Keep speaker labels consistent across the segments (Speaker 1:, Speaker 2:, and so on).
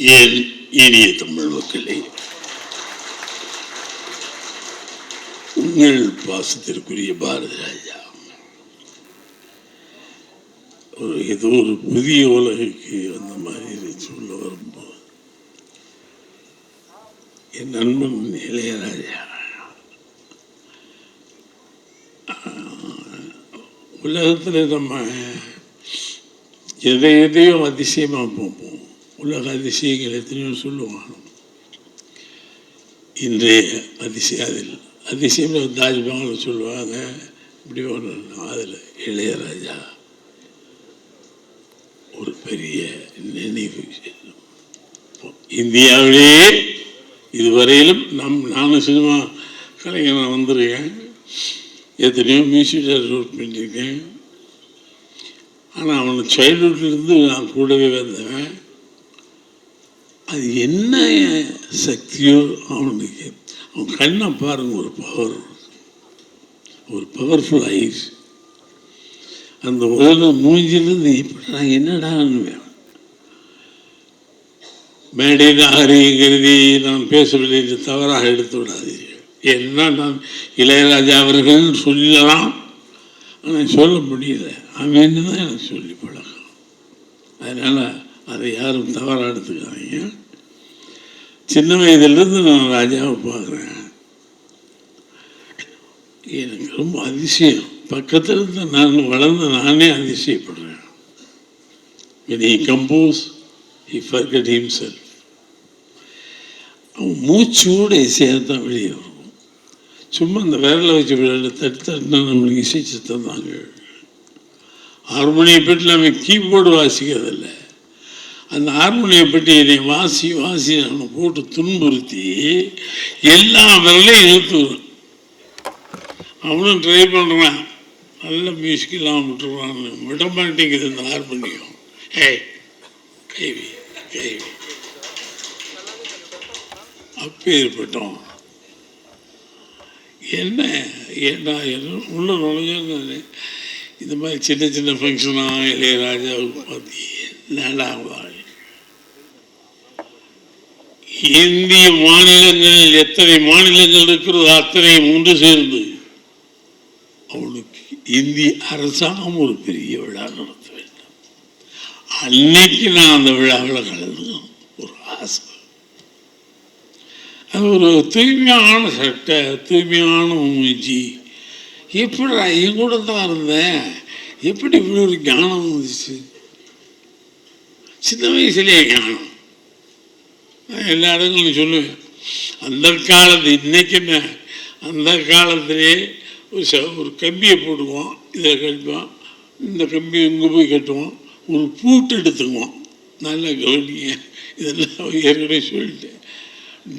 Speaker 1: ஏன் இனிய தமிழ் மக்களே உங்கள் பாசத்திற்குரிய பாரதி ராஜா. ஒரு ஏதோ ஒரு புதிய உலகுக்கு அந்த மாதிரி சொல்ல வரும்போது என் நண்பன் இளையராஜா உலகத்தில் நம்ம எதை எதையோ அதிசயமாக பார்ப்போம். உலக அதிசயங்கள் எத்தனையோ சொல்லுவாங்க. இன்றைய அதிசயம் அதில் அதிசயம் தாஜ்மஹால் சொல்லுவாங்க. இப்படி ஒன்று அதில் இளையராஜா. ஒரு பெரிய நினைவு. இந்தியாவிலேயே இதுவரையிலும் நம் நானும் சினிமா கலைஞர் வந்திருக்கேன். எத்தனையோ மியூசிக் டேரக்டர் பண்ணியிருக்கேன். ஆனால் அவனை சைல்டுஹுட்லேருந்து நான் கூடவே வந்தவன். அது என்ன சக்தியோ அவனுக்கு அவன் கண்ணை பாருங்க ஒரு பவர் ஒரு பவர்ஃபுல் ஐஸ் அந்த உலகம் மூஞ்சிலிருந்து இப்படி நான் என்னடான்னு மேடையில் ஆரியங்கிறதி நான் பேசவில்லை என்று தவறாக எடுத்து விடாதீர்கள். என்ன நான் இளையராஜா அவர்கள் சொல்லலாம். ஆனால் சொல்ல முடியல. அவன் தான் எனக்கு சொல்லி பழக்கம் அதனால் அதை யாரும் தவறாக எடுத்துக்காதீங்க. சின்ன வயதிலிருந்து நான் ராஜாவை பார்க்குறேன். எனக்கு ரொம்ப அதிசயம். பக்கத்தில் இருந்து நான் வளர்ந்து நானே அதிசயப்படுறேன். Compose he compose he forget himself. அவன் மூச்சோடு இசையாக தான் வெளியே வரும் சும்மா இந்த விரலை வச்சு விளையாட தட்டு தட்டினா நம்மளுக்கு இசை சித்தம் தாங்க. மணியை பெட்டில் அவன் கீபோர்டு வாசிக்கிறதில்ல. அந்த ஹார்மோனியை பெட்டி வாசி வாசி அவனை போட்டு துன்புறுத்தி எல்லா விரலையும் இழுத்து வரும் அவனும் ட்ரை பண்ணுறான் நல்ல மியூசிக் இல்லாமல் விட்டுருவான் விட மாட்டேங்குது இந்த ஹார்மோனியம் ஏய் கைவி கைவி. அப்பேற்பட்டோம் என்ன? ஏண்டா என்ன உள்ள நுழைஞ்சேன்னு இந்த மாதிரி சின்ன சின்ன ஃபங்க்ஷனாக இளையராஜாவுக்கு பார்த்து என்னடா இந்திய மாநிலங்களில் எத்தனை மாநிலங்கள் இருக்கிறதோ அத்தனை ஒன்று சேர்ந்து அவளுக்கு இந்திய அரசாங்கம் ஒரு பெரிய விழா நடத்த வேண்டும். அன்னைக்கு நான் அந்த விழாவில் கலந்துக்கணும் ஒரு ஆசை. அது ஒரு தூய்மையான சட்டை தூய்மையான மூஞ்சி. எப்படி என் கூட தான் இருந்தேன்? எப்படி இப்படி ஒரு ஞானம் வந்துச்சு? சின்ன வயசுலேயே ஞானம். நான் எல்லா இடங்களும் சொல்லுவேன். அந்த காலத்து இன்னைக்கு என்ன? அந்த காலத்திலே ஒரு ச ஒரு கம்பியை போடுவோம் இதில் கட்டுவோம் இந்த கம்பியை இங்கே போய் கட்டுவோம் ஒரு பூட்டு எடுத்துக்குவோம். நல்லா கவனிங்க இதெல்லாம் ஏற்கனவே சொல்லிட்டேன்.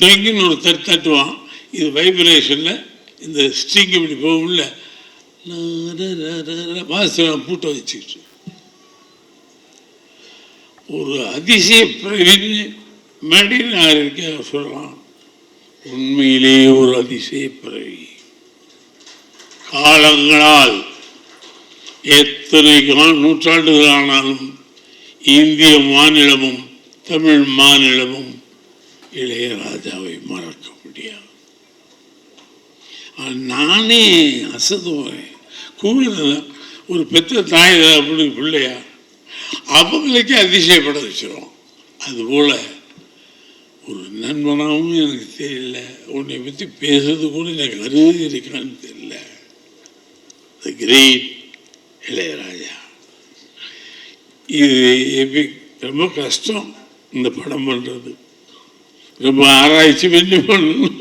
Speaker 1: டொங்கின்னு ஒரு தட்டு தட்டுவான். இது வைப்ரேஷனில் இந்த ஸ்ட்ரிங் இப்படி போகும்ல. வாசி பூட்டை வச்சுக்கிட்டு. ஒரு அதிசய பிறவி மேடையில் நான் இருக்க சொல்லலாம் உண்மையிலேயே ஒரு அதிசய பிறவி காலங்களால் எத்தனை கா- நூற்றாண்டுகள் ஆனாலும் இந்திய மாநிலமும் தமிழ் மாநிலமும் இளையராஜாவை மறக்க முடியாது. நானே அசதுவேன் கூடுதல ஒரு பெற்ற தாய் அப்படி பிள்ளையா? அவங்களுக்கே அதிசயப்பட வச்சிடும் அதுபோல் ஒரு நண்பனாகவும் எனக்கு தெரியல. உன்னை பற்றி பேசுறது கூட எனக்கு அருகே இருக்கான்னு தெரியல. The great Ilaiyaraaja. இது எப்படி ரொம்ப கஷ்டம் இந்த படம் பண்ணுறது ரொம்ப ஆராய்ச்சி பண்ணி பண்ணணும்.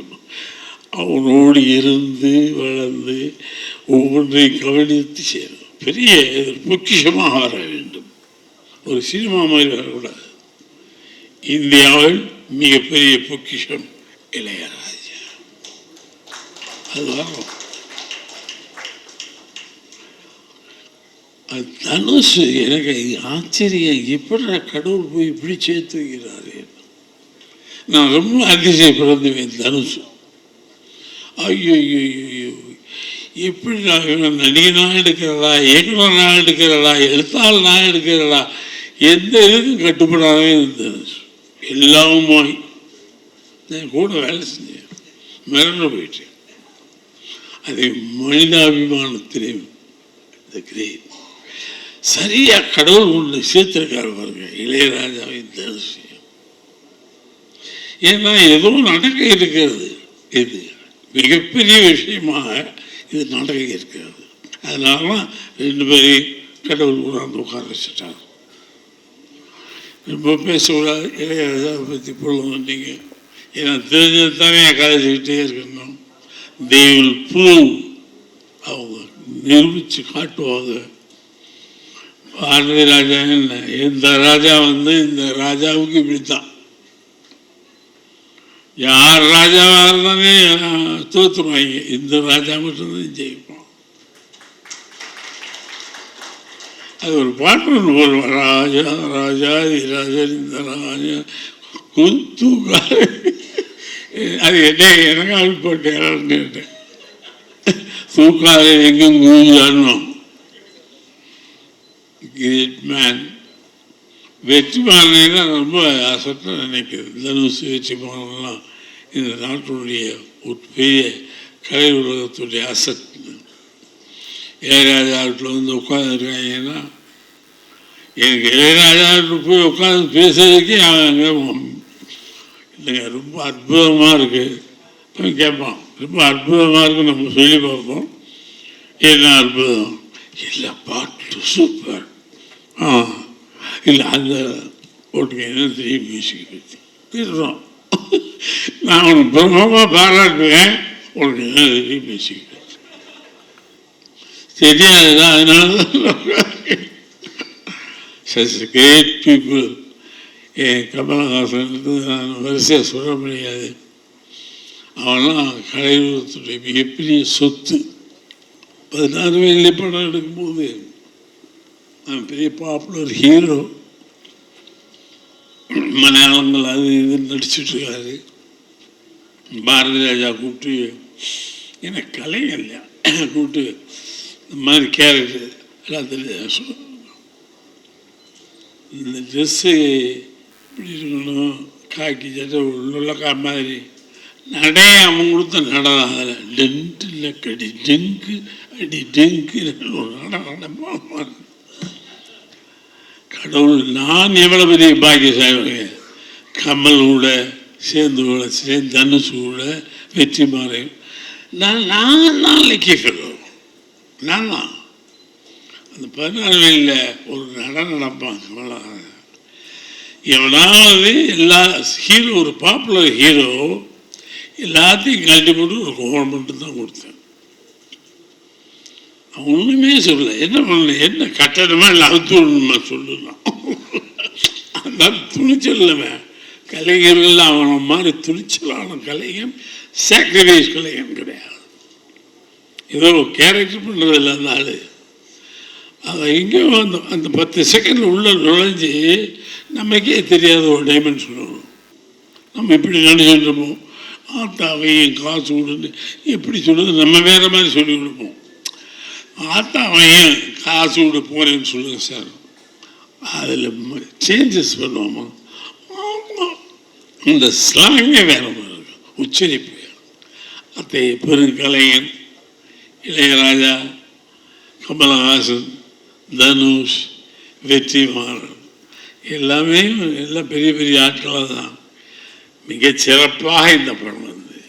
Speaker 1: அவனோடு இருந்து வளர்ந்து ஒவ்வொன்றையும் கவனித்து செய்யணும் பெரிய பொக்கிஷமாக வர வேண்டும். ஒரு சினிமா மாதிரி வரக்கூடாது. இந்தியாவில் மிகப்பெரிய பொக்கிஷம் இளையராஜா. அதுதான் தனுசு தனுஷ் எனக்கு ஆச்சரியம். எப்படி கடவுள் போய் இப்படி சேர்த்து வைக்கிறாரு? நான் ரொம்ப அதிசயப்படுத்துவேன் தனுஷ் ஐயோ ஐயோ ஐயோ எப்படி நான் இவன் நடிகனாக எடுக்கிறதா? இயக்குனராக எடுக்கிறதா? எழுத்தாளனாக எடுக்கிறதா? எந்த இதுக்கும் கட்டுப்படாதே தனுஷ் எல்லாமுமாய் நான் கூட வேலை செஞ்சேன். மிரண்டு போயிட்டேன். அதை மனிதாபிமானத்திலே the great சரியா கடவுள் ஒன்று சேர்த்திருக்காரு பாருங்க. இளையராஜாவின் தரிசனம். ஏன்னா ஏதோ நடக்க இருக்கிறது. இது மிகப்பெரிய விஷயமாக இது நடக்க இருக்கிறது. அதனால ரெண்டு பேரையும் கடவுள் கொண்டாந்து உட்கார வச்சுட்டாங்க இப்போ பேசக்கூடாது இளையராஜாவை பற்றி பொழுது நீங்கள் ஏன்னா தெரிஞ்சது தானே கலைச்சிக்கிட்டே இருக்கணும். தே வில் ப்ரூவ் அவங்க நிரூபித்து காட்டுவாங்க. பாரதி ராஜா என்ன? இந்த ராஜா வந்து இந்த ராஜாவுக்கு இப்படித்தான். யார் ராஜாவாக இருந்தாலே தோற்றுருவாங்க இந்த ராஜா மட்டும்தான் ஜெயிப்போம். அது ஒரு பாட்டு ஒன்று போடுவோம். ராஜா ராஜா ராஜா இந்த ராஜா குத்துக்காரு அது என்ன எனக்கு அது போட்டேன் கேட்டேன். தூக்காத எங்கும் குஞ்சாடணும் கிரேட் மேன் வெற்றிமாறனா ரொம்ப அசட்டாக நினைக்கிறது. தனுசு வெற்றிமாறன்லாம் இந்த நாட்டினுடைய ஒரு பெரிய கலை உலகத்துடைய அசட். இளையராஜா வீட்டில் வந்து உட்காந்துருக்காங்கன்னா எனக்கு இளையராஜா போய் உட்காந்து பேசுறதுக்கே அவன் இல்லைங்க ரொம்ப அற்புதமாக இருக்குது கேட்பான் ரொம்ப அற்புதமாக இருக்கு நம்ம சொல்லி பார்ப்போம். என்ன அற்புதம்? இல்லை பாட்டு சூப்பர். ஆ. இல்லை அந்த ஓட்டுங்க என்ன தெரியும் மியூசிக் பற்றி பேசுகிறோம் நான் உனக்கு பிரம்மமாக பாராட்டுவேன். உனக்கு என்ன தெரியும் மியூசிக் தெரியாது? தெரியாதுதான் அதனால சச் கிரேட் பீப்புள் என் கமலஹாசன் நான் வரிசையாக சொல்ல முடியாது. அவனாம் கலையுலகத்துடைய மிகப்பெரிய சொத்து. பதினாறு வயதிலே படம் எடுக்கும்போது நான் பெரிய பாப்புலர் ஹீரோ மலையாளங்கள் அது இது நடிச்சிட்டுருக்காரு பாரதி ராஜா கூப்பிட்டு எனக்கு கலை இல்லையா? கூப்பிட்டு மாதிரி கேரக்டர் எல்லாம் இந்த ட்ரெஸ்ஸு இப்படி இருக்கணும்? காக்கி சட்டை உள்ளக்கா மாதிரி. நடைய அவன் கொடுத்த நடை தான் அதில். டென்ட் இல்லை கடி டெங்கு அடி டெங்கு ஒரு கடவுள் நான் எவ்வளோ பெரிய பாக்கியசாலி கமல் கூட சேர்ந்து கூட சேர்ந்து தனுசு கூட வெற்றி மாறி. நான் நான் நாளைக்கு ஃபெலோ அந்த பதினாறுகளில் ஒரு நட நடப்பான் அவ்வளோ எவனாவது எல்லா ஹீரோ ஒரு பாப்புலர் ஹீரோ எல்லாத்தையும் கழட்டி போட்டு ஒரு கோவம் மட்டும் தான் கொடுத்தேன். அவன் ஒன்றுமே சொல்லல. என்ன பண்ணல? என்ன கட்டணமாக இல்லை அவுத்துணுமா சொல்லலாம் அந்த துணிச்சல் அவன் கலைஞர்கள் அவனை மாதிரி துணிச்சலான கலைஞன் சாக்ரிஃபைஸ் கலைஞன் கிடையாது. ஏதோ கேரக்டர் பண்ணுறதில்ல அந்த ஆள் அவன் எங்கேயோ அந்த அந்த பத்து செகண்ட் உள்ள நுழைஞ்சி நமக்கே தெரியாத ஒரு டைமென்ஷன் வரும் நம்ம இப்படி நினச்சிட்டு இருப்போம் ஆத்தாவையும் காசு கொடுன்னு எப்படி சொல்கிறது நம்ம வேறு மாதிரி சொல்லி கொடுப்போம். ஆத்தாவையும் காசு கொடு போகிறேன்னு சொல்லுங்கள் சார் அதில் சேஞ்சஸ் பண்ணுவோமா? ஆமாம் இந்த ஸ்லாங்கே வேற மாதிரி இருக்கும். உச்சரிப்பு. அத்தை பெருங்கலையன் இளையராஜா கமலஹாசன் தனுஷ் வெற்றிமாறன். எல்லாமே எல்லாம் பெரிய பெரிய ஆட்களாக தான். மிக சிறப்பாக இந்த படம் வந்து.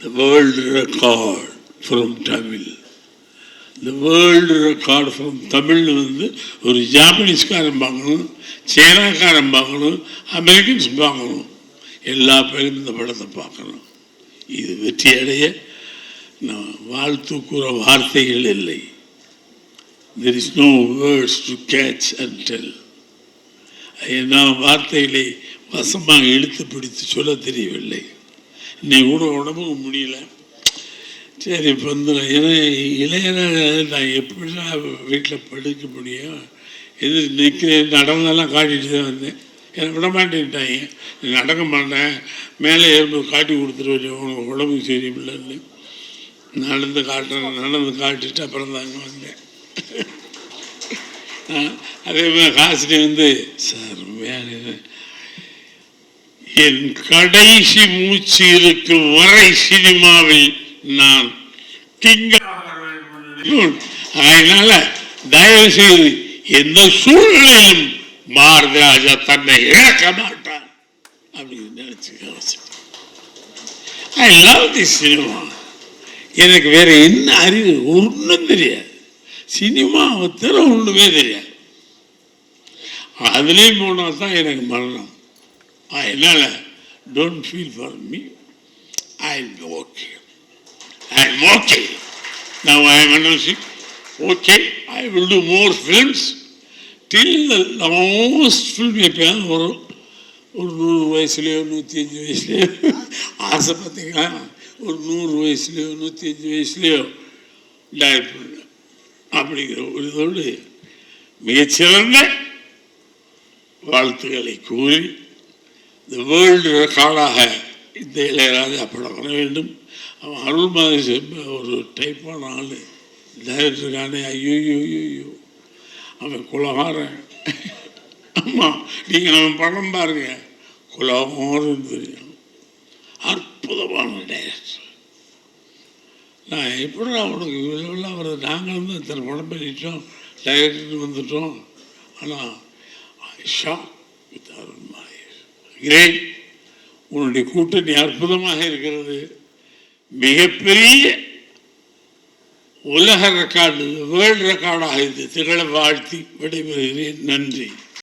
Speaker 1: The world record from Tamil the world record from தமிழ்னு வந்து ஒரு ஜாப்பனீஸ்காரன் பார்க்கணும் சைனாக்காரன் பார்க்கணும் அமெரிக்கன்ஸ் பார்க்கணும் எல்லா பேரும் இந்த படத்தை பார்க்கணும். இது வெற்றி அடைய நான் வாழ்த்து கூற வார்த்தைகள் இல்லை. There is no words to catch and tell நான் வார்த்தைகளை வசமாக இழுத்து பிடித்து சொல்ல தெரியவில்லை. இன்னைக்கு கூட உடம்புக்கு முடியல. சரி இப்போ வந்து ஏன்னா இளையராஜா நான் எப்படின்னா வீட்டில் படுக்க முடியும்? எது நிற்கிறேன் நடந்தெல்லாம் காட்டிட்டு தான் வந்தேன். என்னை விட மாட்டேன்ட்டாங்க நடக்க மாட்டேன். மேலே ஏறும்போது காட்டி கொடுத்துருவேன் உனக்கு உடம்புக்கு சரியில்லைன்னு. நடந்து காட்டுறேன் நடந்து காட்டிட்டு அப்புறம் தாங்க வந்தேன். அதே மாதிரி காசினி வந்து சார் வேலை என் கடைசி மூச்சு இருக்கும் வரை சினிமாவில் நான் திங்க அதனால தயவு செய்து எந்த சூழ்நிலையிலும் பாரதி ராஜா தன்னை இழக்க மாட்டான் அப்படின்னு நினைச்சு ஐ லவ் தி சினிமா எனக்கு வேற என்ன அறிவு? ஒன்றும் தெரியாது. சினிமாவை தவிர ஒன்றுமே தெரியாது. அதுலேயும் போனால் தான் எனக்கு மரணம். என்னால் don't feel for me I okay I am okay now I am okay I will do more films till the last film எப்பயாவது வரும். ஒரு நூறு வயசுலேயோ நூற்றி அஞ்சு வயசுலேயோ. ஆசை பார்த்தீங்கன்னா ஒரு நூறு வயசுலேயோ நூற்றி அஞ்சு வயசுலேயோ டைரக்ட் அப்படிங்கிற ஒரு இதோடு மிகச்சிறந்த வாழ்த்துக்களை கூறி இந்த வேர்ல்டு ரெக்கார்டாக இந்த இளையராஜா படம் வர வேண்டும். அவன் அருள் மாதிரி ஒரு டைப்பான ஆள். டைரக்டருக்கானே ஐயோ ஐயோ அவன் குலகாரன். அம்மா நீங்கள் அவன் படம் பாருங்க. குலகாரன் தெரியும். அற்புதமான டைரக்டர் நான் எப்படி உனக்கு இவ்வளோ வர நாங்களும் தான் இத்தனை படம் பண்ணிட்டோம் டைரக்டர் வந்துட்டோம். ஆனால் ஷா வித் அருண்மாய் கிரேட் உன்னுடைய கூட்டணி அற்புதமாக இருக்கிறது. மிகப்பெரிய உலக ரெக்கார்டு வேர்ல்டு ரெக்கார்டாக இது. திகழ வாழ்த்தி விடைபெறுகிறேன். நன்றி.